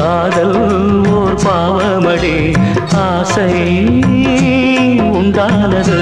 காதல் ஓர் பாவமடி. ஆசை உண்டானது.